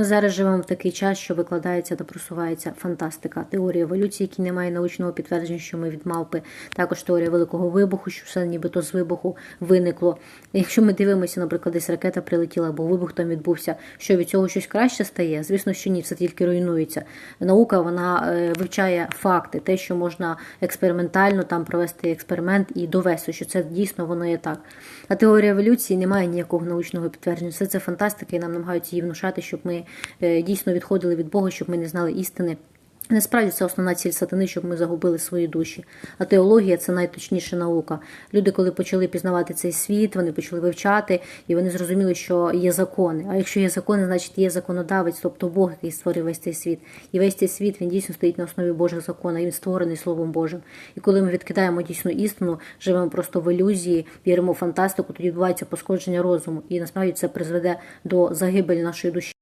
Ми зараз живемо в такий час, що викладається та просувається фантастика, теорія еволюції, які не має научного підтвердження, що ми від мавпи, також теорія великого вибуху, що все нібито з вибуху виникло. Якщо ми дивимося, наприклад, десь ракета прилетіла або вибух там відбувся, що від цього щось краще стає? Звісно, що ні, все тільки руйнується. Наука вона е, вивчає факти, те, що можна експериментально там провести експеримент і довести, що це дійсно воно є так. А теорія еволюції не має ніякого научного підтвердження. Все це фантастика, і нам намагаються її внушати, щоб ми дійсно відходили від Бога, щоб ми не знали істини. Насправді це основна ціль сатани, щоб ми загубили свої душі. А теологія це найточніша наука. Люди, коли почали пізнавати цей світ, вони почали вивчати, і вони зрозуміли, що є закони. А якщо є закони, значить є законодавець, тобто Бог, який створив весь цей світ. І весь цей світ він дійсно стоїть на основі Божих законів, він створений Словом Божим. І коли ми відкидаємо дійсну істину, живемо просто в ілюзії, віримо в фантастику, тоді відбувається пошкодження розуму. І насправді це призведе до загибелі нашої душі.